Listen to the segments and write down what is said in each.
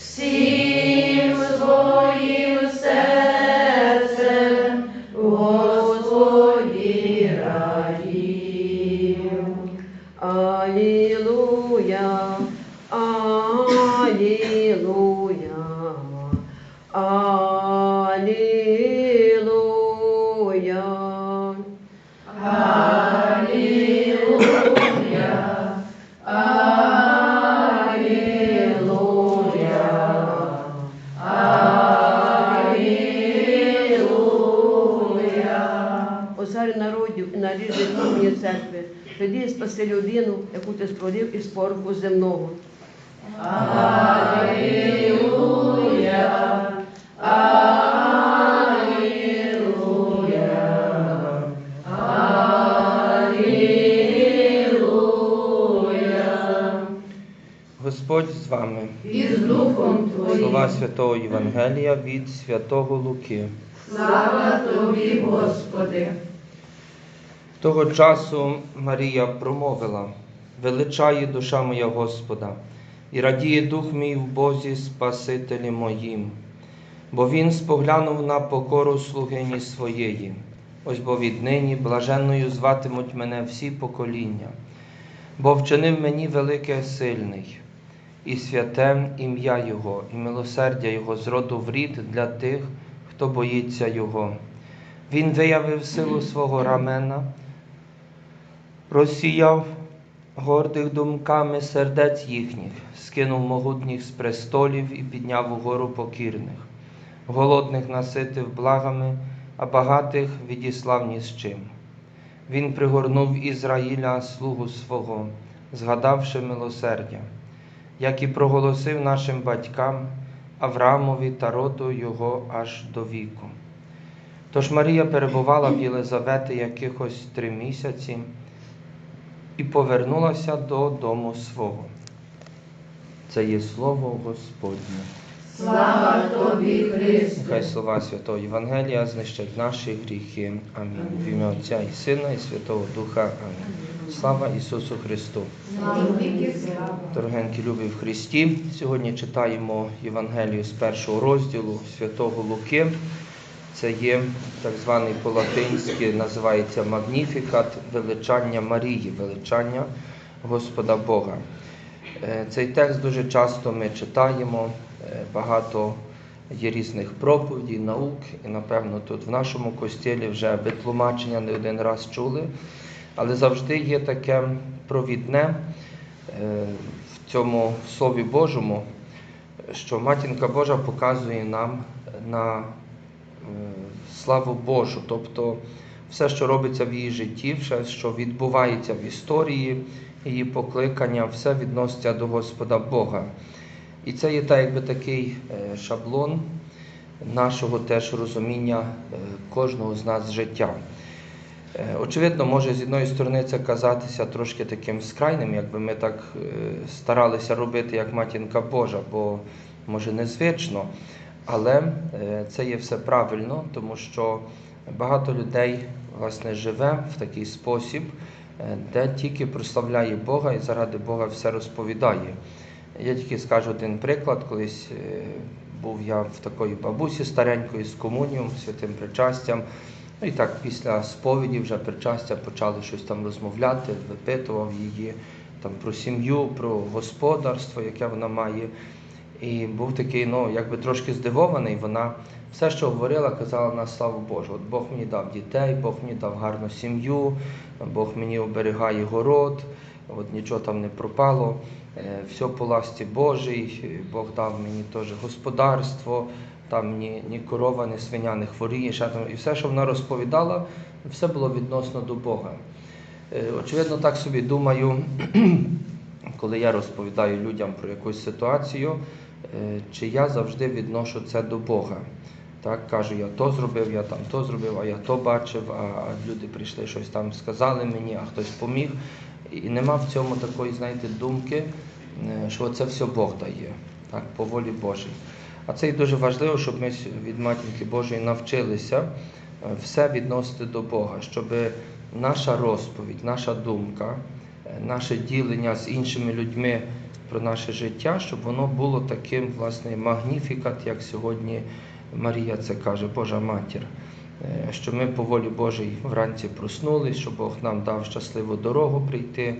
всім своїм серцем Господі радів. Алілуя, Царю народів і наріжний мені церкви, прийди і спаси людину, яку ти створив із пороху земного. Алілуя, Алілуя, Алілуя. Господь з вами. І з Духом Слова Святого Євангелія від Святого Луки. Слава Тобі, Господи. Того часу Марія промовила: Величає душа моя Господа, і радіє дух мій в Бозі Спасителі моїм, бо Він споглянув на покору слугині своєї. Ось бо віднині блаженною зватимуть мене всі покоління, бо вчинив мені велике сильний, і святе ім'я Його, і милосердя Його з роду в рід для тих, хто боїться Його. Він виявив силу свого рамена, розсіяв гордих думками сердець їхніх, скинув могутніх з престолів і підняв угору покірних, голодних наситив благами, а багатих відіслав ні з чим. Він пригорнув Ізраїля слугу свого, згадавши милосердя, як і проголосив нашим батькам Авраамові та роду його аж до віку. Тож Марія перебувала в Єлизавети якихось три місяці і повернулася до дому свого. Це є слово Господнє. Слава Тобі, Христе. Нехай слова Святого Євангелія знищать наші гріхи. Амінь. В ім'я Отця і Сина, і Святого Духа. Амінь. Слава Ісусу Христу! Дорогенькі любі в Христі, сьогодні читаємо Євангелію з першого розділу Святого Луки. Це є так званий по-латинськи, називається Магніфікат величання Марії, величання Господа Бога. Е, Цей текст дуже часто ми читаємо, е, багато є різних проповідей, наук, і напевно тут в нашому костілі вже ви тлумачення не один раз чули, але завжди є таке провідне е, в цьому Слові Божому, що Матінка Божа показує нам на славу Божу, тобто все, що робиться в її житті, все, що відбувається в історії, її покликання, все відноситься до Господа Бога. І це є так, якби такий е, шаблон нашого теж розуміння е, кожного з нас життя. Е, Очевидно, може з одної сторони це казатися трошки таким скрайним, якби ми так старалися робити, як матінка Божа, бо може незвично, але е, це є все правильно, тому що багато людей власне живе в такий спосіб, е, де тільки прославляє Бога і заради Бога все розповідає. Я тільки скажу один приклад. Колись е, був я в такої бабусі старенької з комуніум, святим причастям. Ну і так після сповіді вже причастя почали щось там розмовляти, випитував її там про сім'ю, про господарство, яке вона має. І був такий, ну, якби трошки здивований. Вона все, що говорила, казала на славу Божу. От Бог мені дав дітей, Бог мені дав гарну сім'ю, Бог мені оберігає город, от нічого там не пропало, е, все по ласті Божій, Бог дав мені теж господарство, там ні, ні корова, ні свиня не хворіє, ще. І все, що вона розповідала, все було відносно до Бога. Е, Очевидно, так собі думаю, коли я розповідаю людям про якусь ситуацію, чи я завжди відношу це до Бога. Так, кажу, я то зробив, я там то зробив, а я то бачив, а люди прийшли, щось там сказали мені, а хтось поміг. І нема в цьому такої, знаєте, думки, е, що це все Бог дає, так, по волі Божій. А це і дуже важливо, щоб ми від Матінки Божої навчилися е, все відносити до Бога, щоб наша розповідь, наша думка, е, наше ділення з іншими людьми про наше життя, щоб воно було таким, власне, магніфікат, як сьогодні Марія це каже, Божа матір. Е, Що ми по волі Божій вранці проснулись, що Бог нам дав щасливу дорогу прийти,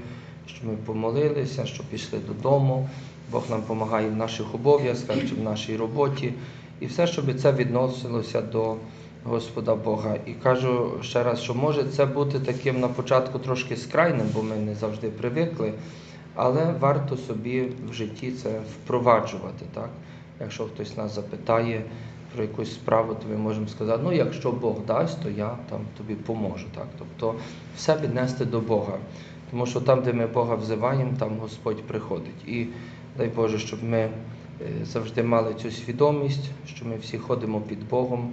що ми помолилися, що пішли додому. Бог нам допомагає в наших обов'язках чи в нашій роботі. І все, щоб це відносилося до Господа Бога. І кажу ще раз, що може це бути таким на початку трошки скрайним, бо ми не завжди привикли, але варто собі в житті це впроваджувати. Так? Якщо хтось нас запитає про якусь справу, то ми можемо сказати, ну якщо Бог дасть, то я там тобі поможу. Так? Тобто все віднести до Бога. Тому що там, де ми Бога взиваємо, там Господь приходить. І дай Боже, щоб ми е, завжди мали цю свідомість, що ми всі ходимо під Богом,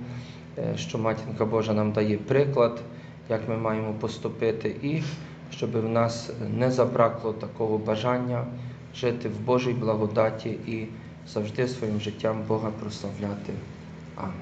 е, що Матінка Божа нам дає приклад, як ми маємо поступити, і щоб в нас не забракло такого бажання жити в Божій благодаті і завжди своїм життям Бога прославляти. Амінь.